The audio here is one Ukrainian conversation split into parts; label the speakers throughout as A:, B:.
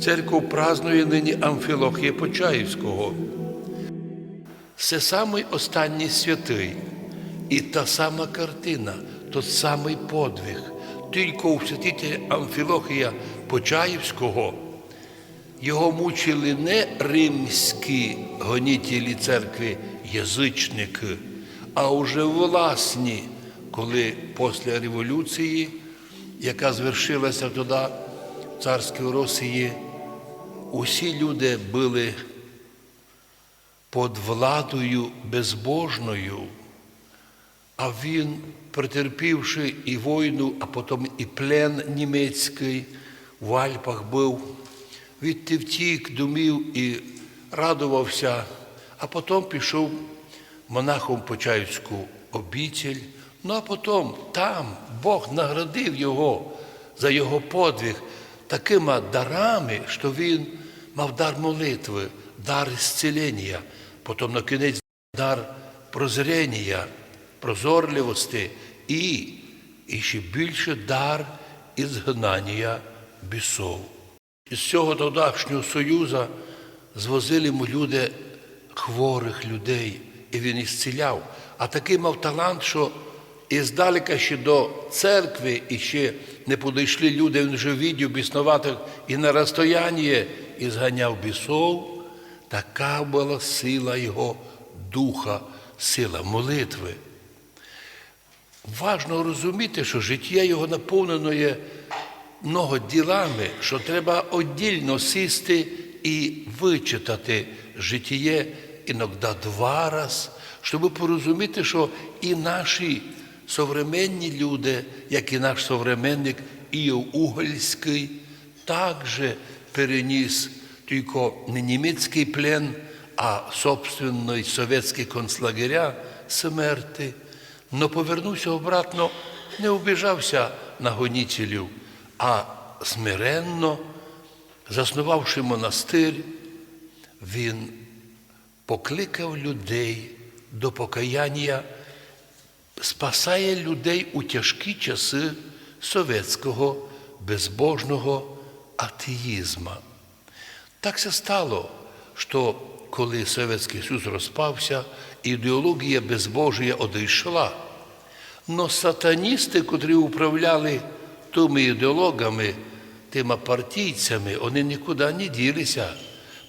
A: церков празднує нині Амфілохія Почаївського. Це самий останній святий. І та сама картина, той самий подвиг. Тільки у святителя Амфілохія Почаївського його мучили не римські гонітелі церкви язичники, а уже власні, коли після революції, яка звершилася тоді в царській Росії, усі люди були під владою безбожною, а він, претерпівши і війну, а потім і плен німецький в Альпах був, відти втік, думів і радувався, а потім пішов монахом Почаївську обітель. Ну а потім там Бог наградив його за його подвиг такими дарами, що він мав дар молитви, дар зцілення, потім на кінець дар прозрення, прозорливості і, і ще більше дар ізгнання бісов. Із цього тодашнього союзу звозили йому люди хворих людей, і він їх. А такий мав талант, що іздалека ще до церкви, і ще не подійшли люди, він вже віддів біснуватих і на розстоянні і зганяв бісов. Така була сила його духа, сила молитви. Важно розуміти, що життя його наповнено є много ділами, що треба віддільно сісти і вичитати життя іноді два раз, щоб порозуміти, що і наші современні люди, як і наш современник Іов Угольський, також переніс тільки не німецький плен, а собственний совєтський концлагеря смерти, но повернувся обратно, не обіжався на гонітелів, а смиренно, заснувавши монастир, він покликав людей до покаяння, спасає людей у тяжкі часи совєтського безбожного атеїзма. Так це стало, що коли Совєтський Союз розпався, ідеологія безбожія одійшла. Но сатаністи, котрі управляли тими ідеологами, тими партійцями, вони нікуди не ділися.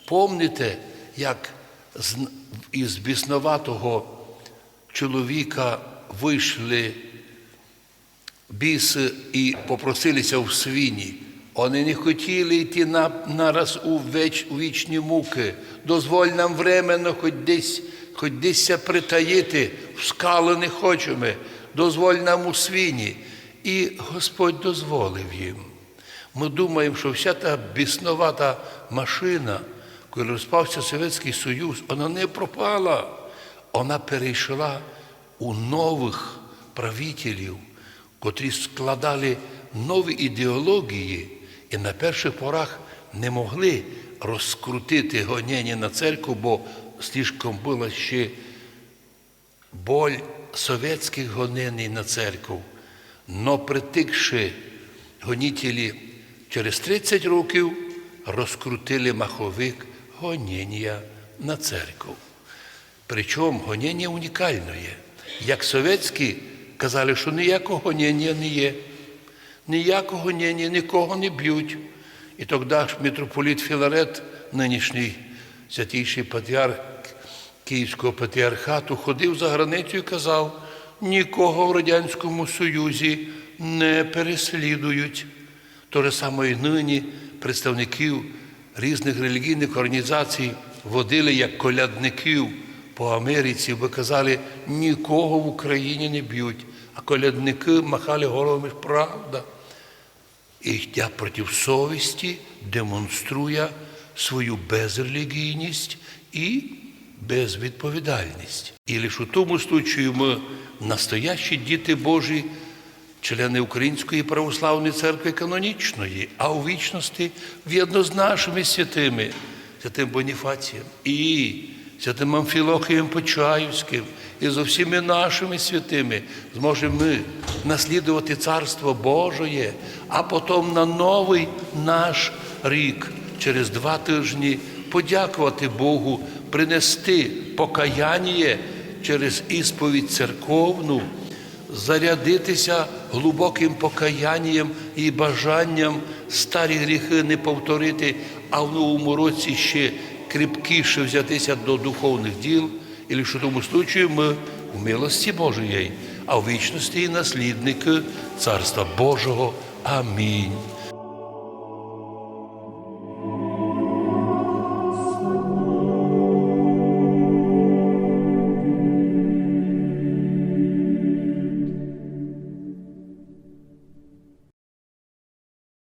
A: Помните, як із біснуватого чоловіка вийшли біси і попросилися в свині. Вони не хотіли йти на, нараз у, веч, у вічні муки. Дозволь нам временно хоч десь, хоч десь притаїти, в скали не хочемо, дозволь нам у свині. І Господь дозволив їм. Ми думаємо, що вся та біснувата машина, коли розпався Совєтський Союз, вона не пропала, вона перейшла у нових правителів, котрі складали нові ідеології і на перших порах не могли розкрутити гонення на церкву, бо слишком була ще боль совєтських гонений на церкву. Но притикши гонітелі через 30 років розкрутили маховик гоніння на церкву. Причому гоніння унікальне. Як совєтські казали, що ніякого гоніння не є, ніякого гоніння, нікого не б'ють. І тоді ж митрополіт Філарет, нинішній святійший патріарх Київського патріархату, ходив за границю і казав, нікого в Радянському Союзі не переслідують. То же саме і нині представників різних релігійних організацій водили як колядників по Америці, бо казали, нікого в Україні не б'ють, а колядники махали головами правда. І йдя проти совісті демонструє свою безрелігійність і безвідповідальність. І лише у тому случаю ми, настоящі діти Божі, члени Української православної церкви канонічної, а у вічності в'єдно з нашими святими, святим Боніфацієм і святим Амфілохієм Почаївським, і зо всіми нашими святими зможемо ми наслідувати Царство Божоє, а потім на новий наш рік через два тижні подякувати Богу, принести покаяння через ісповідь церковну, зарядитися глибоким покаянням і бажанням старі гріхи не повторити, а в новому році ще кріпкіше взятися до духовних діл, і лише тому случаю ми в милості Божої, а в вічності і наслідники Царства Божого. Амінь.